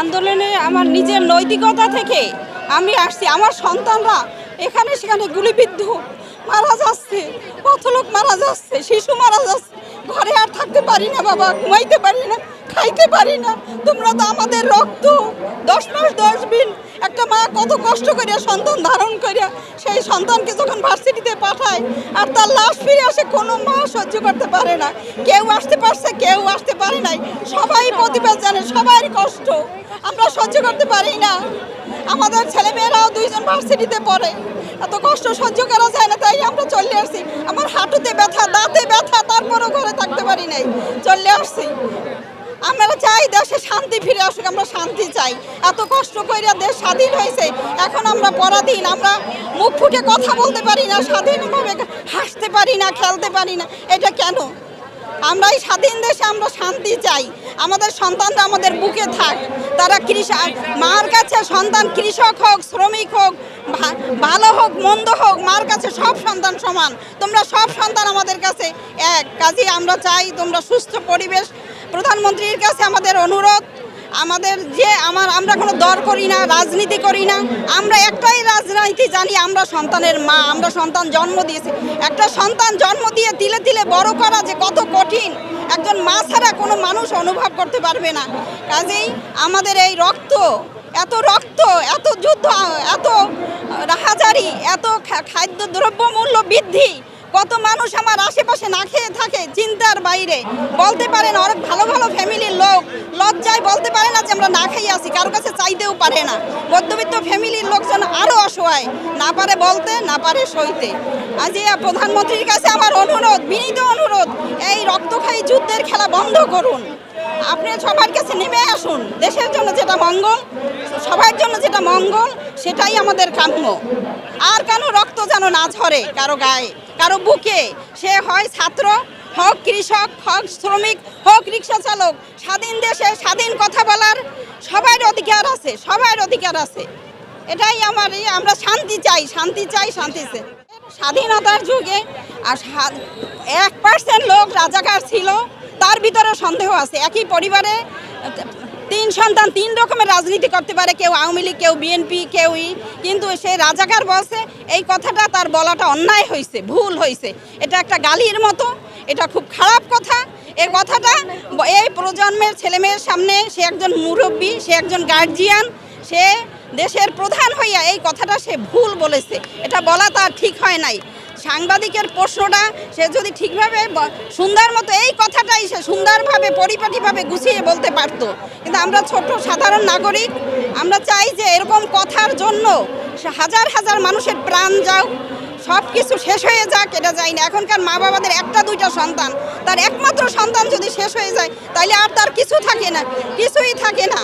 আন্দোলনে আমার নিজের নৈতিকতা থেকে আমি আসছি। আমার সন্তানরা এখানে সেখানে গুলিবিদ্ধ, মারা যাচ্ছে কত লোক মারা যাচ্ছে, শিশু মারা যাচ্ছে। ঘরে আর থাকতে পারি না বাবা, ঘুমাইতে পারি না, খাইতে পারি না। তোমরা তো আমাদের রক্ত, দশ মাস দশ দিন একটা মা কত কষ্ট করিয়া, সন্তান ধারণ করিয়া সেই সন্তানকে যখন ভার্সিটিতে পাঠায়, আর তার লাশ ফিরে আসে, কোনো মা সহ্য করতে পারে না। কেউ আসতে পারছে, কেউ আসতে পারে নাই। সবাই প্রতিবাদ জানে, সবাই কষ্ট। আমরা সহ্য করতে পারি না। আমাদের ছেলেমেয়েরাও দুইজন ভার্সিটিতে পড়ে। এত কষ্ট সহ্য করা যায় না, তাই আমরা চলে আসছি আমার হাঁটুতে ব্যথা, দাঁতে ব্যথা, তারপরও ঘরে থাকতে পারি নাই। চলে আসছি। আমরা চাই দেশে শান্তি ফিরে আসুক, আমরা শান্তি চাই। এত কষ্ট কইরা দেশ স্বাধীন হয়েছে, এখন আমরা পরাধীন, আমরা মুখ ফুটে কথা বলতে পারি না, স্বাধীনভাবে হাসতে পারি না, খেলতে পারি না। এটা কেন? আমরা এই স্বাধীন দেশে আমরা শান্তি চাই। আমাদের সন্তানরা আমাদের বুকে থাক। তারা কৃষক মার কাছে সন্তান কৃষক হোক, শ্রমিক হোক ভালো হোক, মন্দ হোক, মার কাছে সব সন্তান সমান। তোমরা সব সন্তান আমাদের কাছে এক। কাজে আমরা চাই তোমরা সুস্থ পরিবেশ প্রধানমন্ত্রীর কাছে আমাদের অনুরোধ, আমাদের যে আমার, আমরা কোনো দর করি না, রাজনীতি করি না, আমরা একটাই রাজনীতি জানি, আমরা সন্তানের মা, আমরা সন্তান জন্ম দিয়েছি। একটা সন্তান জন্ম দিয়ে তিলে তিলে বড় করা যে কত কঠিন, একজন মা ছাড়া কোনো মানুষ অনুভব করতে পারবে না। কাজেই আমাদের এই রক্ত, এত রক্ত, এত যুদ্ধ, এত রাহাজারি এত খাদ্য দ্রব্য মূল্য বৃদ্ধি আশেপাশে না খেয়ে থাকে চিন্তার বাইরে। বলতে পারেন অনেক ভালো ভালো ফ্যামিলির লোক। লজ্জায় বলতে পারে না যে আমরা না খেয়ে আসি কারও কাছে চাইতেও পারে না। মধ্যবিত্ত ফ্যামিলির লোকজন আরও অসহায়। না পারে বলতে, না পারে সইতে। আজ প্রধানমন্ত্রীর কাছে আমার অনুরোধ, বিনীত অনুরোধ, এই রক্তক্ষয়ী যুদ্ধের খেলা বন্ধ করুন। আপনি সবার কাছে নেমে আসুন। দেশের জন্য যেটা মঙ্গল, সবার জন্য যেটা মঙ্গল, সেটাই আমাদের কাম্য। আর কেন রক্ত যেন না ঝরে কারও গায়ে? কারও বুকে। সে হয় ছাত্র, হোক কৃষক, হোক শ্রমিক, হোক রিক্সা চালক। স্বাধীন দেশে স্বাধীন কথা বলার সবার অধিকার আছে, সবার অধিকার আছে। এটাই আমার আমরা শান্তি চাই শান্তি চাই শান্তি চাই। স্বাধীনতার যুগে আর এক পার্সেন্ট লোক রাজাকার ছিল, তার ভিতরে সন্দেহ আছে। একই পরিবারে তিন সন্তান, তিন রকমের রাজনীতি করতে পারে, কেউ আওয়ামী লীগ, কেউ বিএনপি কেউই। কিন্তু সে রাজাকার বলছে এই কথাটা তার বলাটা অন্যায় হয়েছে ভুল হয়েছে এটা একটা গালির মতো, এটা খুব খারাপ কথা। এই কথাটা এই প্রজন্মের ছেলেমেয়ের সামনে সে একজন মুরব্বী, সে একজন গার্জিয়ান সে দেশের প্রধান হইয়া এই কথাটা সে ভুল বলেছে। এটা বলা তার ঠিক হয় নাই। সাংবাদিকের প্রশ্নটা সে যদি ঠিকভাবে সুন্দর মতো এই কথাটাই সে সুন্দরভাবে, পরিপাটিভাবে গুছিয়ে বলতে পারতো। কিন্তু আমরা ছোট সাধারণ নাগরিক, আমরা চাই যে এরকম কথার জন্য হাজার হাজার মানুষের প্রাণ যাও সব কিছু শেষ হয়ে যাক, এটা চাই না। এখনকার মা বাবাদের একটা দুইটা সন্তান, তার একমাত্র সন্তান যদি শেষ হয়ে যায় তাহলে আর তার কিছু থাকে না, কিছুই থাকে না।